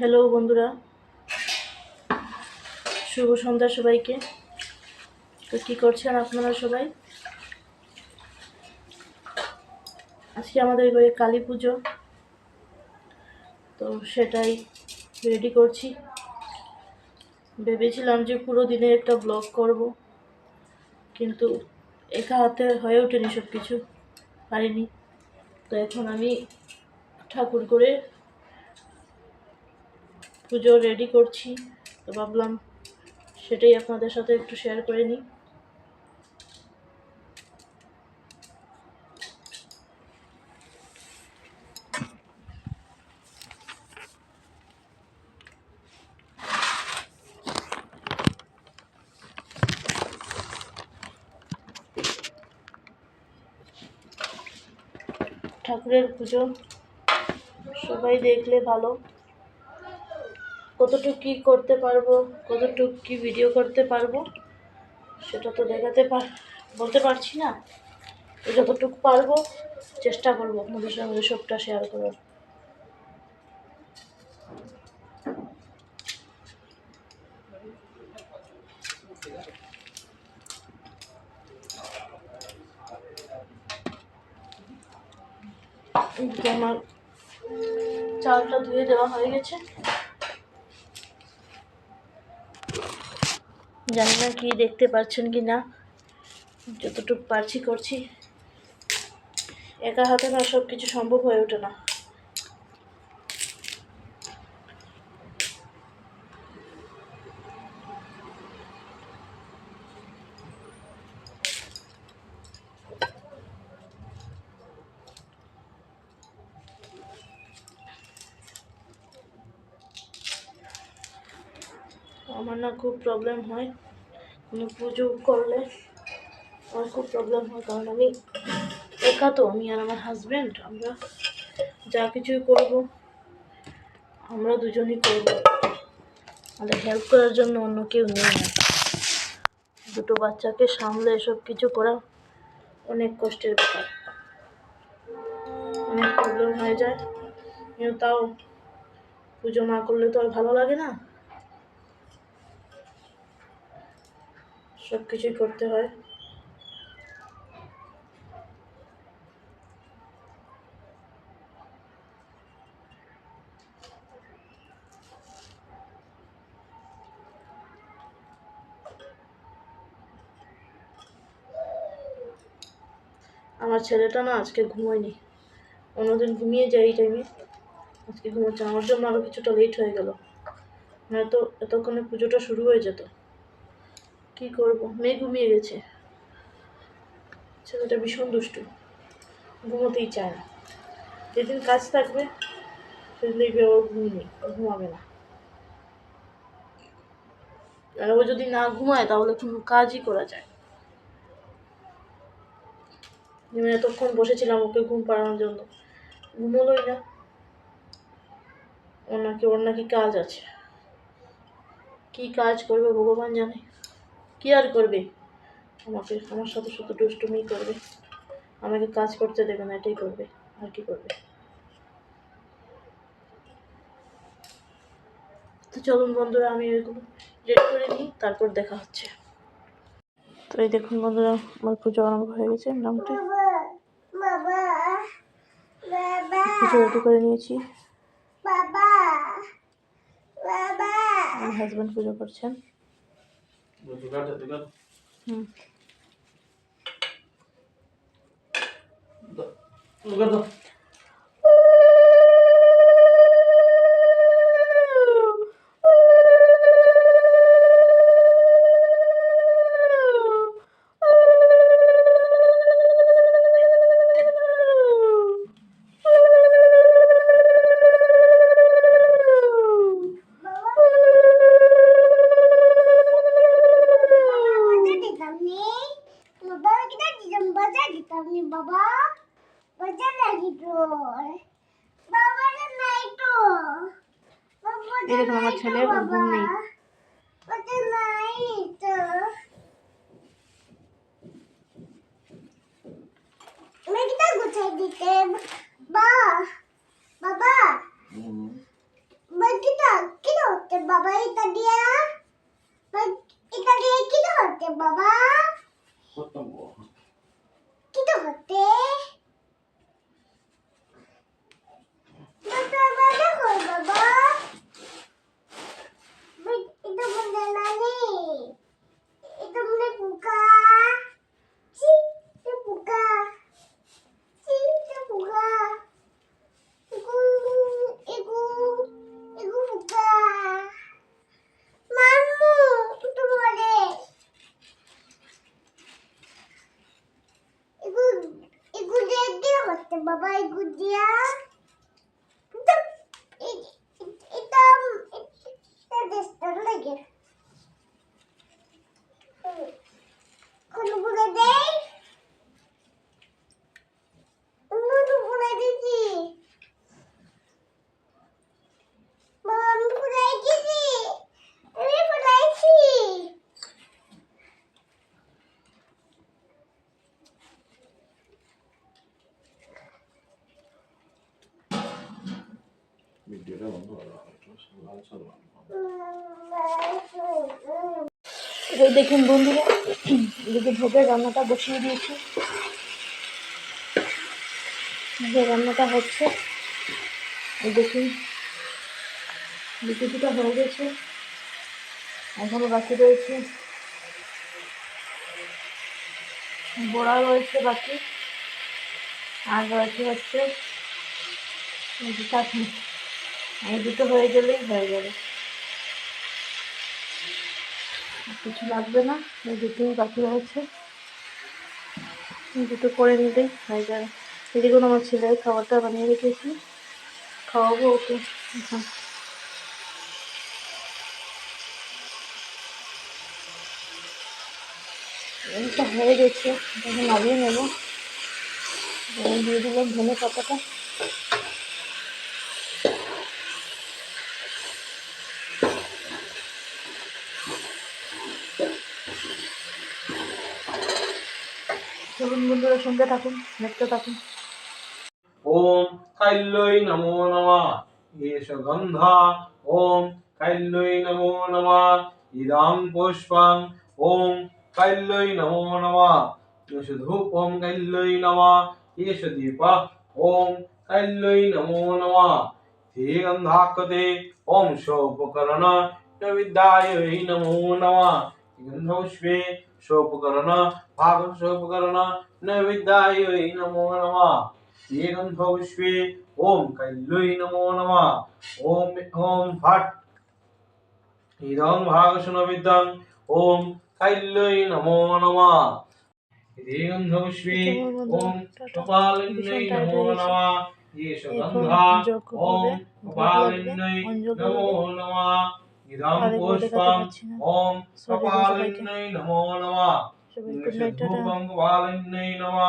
Hello বন্ধুরা। শুভ সন্ধ্যা সবাইকে। তো কী করছেন আপনারা সবাই? আজকে আমাদের ঘরে কালী পুজো। তো সেটাই রেডি করছি। ভেবেছিলাম যে পুরো দিনে একটা ব্লগ করব, কিন্তু একা হাতে হয়ে ওঠেনি সব কিছু পারিনি। তো এখন আমি ঠাকুর করে পুজো রেডি করছি। তো ভাবলাম সেটাই আপনাদের সাথে একটু শেয়ার করে নিই। ঠাকুরের পুজো সবাই দেখলে ভালো। কতটুকু কী করতে পারব, কতটুকু কী ভিডিও করতে পারব, সেটা তো দেখাতে পার বলতে পারছি না। যতটুকু পারব, চেষ্টা করব আপনাদের সঙ্গে সবটা শেয়ার করার। আমার চালটা ধুয়ে দেওয়া হয়ে গেছে। জানি না কি দেখতে পাচ্ছেন কি না। যতটুকু পারছি করছি। একা হাতে না সব কিছু সম্ভব হয়ে ওঠে না। আমার না খুব প্রবলেম হয়। কোনো পুজো করলে আমার খুব প্রবলেম হয়, কারণ আমি একা তো, আমি আর আমার হাজব্যান্ড আমরা যা কিছুই করব, আমরা দুজনই করব। আমাদের হেল্প করার জন্য অন্য কেউ নেই। না দুটো বাচ্চাকে সামলে এসব কিছু করা অনেক কষ্টের ব্যাপার। অনেক প্রবলেম হয়ে যায়। তাও পুজো না করলে তো আর ভালো লাগে না। সব কিছুই করতে হয়। আমার ছেলেটা না আজকে ঘুমোয়নি। অন্যদিন ঘুমিয়ে যায় এই টাইমে আজকে ঘুমোচ্ছে। আমার জন্য আরও কিছুটা লেট হয়ে গেল। নয়তো এতক্ষণে পুজোটা শুরু হয়ে যেত। কি করব? মেয়ে ঘুমিয়ে গেছে। ছেলেটা ভীষণ দুষ্টু। ঘুমোতেই চায় না। যেদিন কাজ থাকবে, সেদিন দেখবে ও ঘুমিয়ে ও ঘুমাবে না। আর ও যদি না ঘুমায়, তাহলে কোনো কাজই করা যায়। আমি এতক্ষণ বসেছিলাম ওকে ঘুম পাড়ানোর জন্য। ঘুমোলোই না। ওর নাকি ওর নাকি কাজ আছে। কি কাজ করবে ভগবান জানে। কি আর করবে? আমাকে আমার সাথে শুধু দুষ্টুমি করবে। আমাকে কাজ করতে দেবে না এটাই করবে। আর কি করবে? তো চলুন বন্ধুরা আমি এগুলো রেডি করে নিই তারপর দেখা হচ্ছে। তো এই দেখুন বন্ধুরা আমার পুজো আরম্ভ হয়ে গেছে নামটা পুজো রেডি করে নিয়েছি। আমার হাজব্যান্ড পুজো করছেন। 这边这个。嗯。走走走走 দেখুন আমার ছেলের ঘুম নেই। এই দেখুন বন্ধুরা এদিকে ভোগের রান্নাটা বসিয়ে দিয়েছি। ভোগের রান্নাটা হচ্ছে দেখুন বিকুটিটা হয়ে গেছে, এখনও বাকি রয়েছে। বড়া রয়েছে বাকি, আর রয়েছে হচ্ছে চাটনি। এই দুটো হয়ে গেলেই হয়ে যাবে। কিছু লাগবে না, এই দুটোই বাকি রয়েছে। দুটো করে নিলেই হয়ে যাবে। এদিকে আমার ছেলের খাবারটা বানিয়ে রেখেছি। খাওয়াবো ওকে। এইটা হয়ে গেছে। নামিয়ে নেব। দিয়ে দিলাম ধনে পাতাটা। চলুন বন্ধুরা, সঙ্গে থাকুন, দেখতে থাকুন। ওম কাল্যই নমো নমঃ। এষ গন্ধা। ওম কাল্যই নমো নমঃ। ইদং পুষ্পং। ওম কাল্যই নমো নমঃ। এষ ধূপম কাল্যই নমঃ। এষ দীপः। ওম কাল্যই নমো নমঃ। তে গন্ধাকতে ওম শোপকরণ বিদ্যায় নমো নমঃ। গন্ধপুষ্পে শোপকরণ ভাগ শোপকরণ নৈবেদ্যায় নমো নমঃ গন্ধপুষ্পে ওম কৈল্যৈ নমো নমঃ ওম ওম ফট ইদং ভাগশুনবিদ্যং ওম কৈল্যৈ নমো নমঃ গন্ধপুষ্পে ওম কপালিন্যৈ নমো নমঃ येष গন্ধা ওম কপালিন্যৈ নমো নমঃ ইদং পুষ্পং ওম কপালিন্যৈ নমো নমঃ সবাই গুড নাইট ধূপং কপালিন্যৈ নমঃ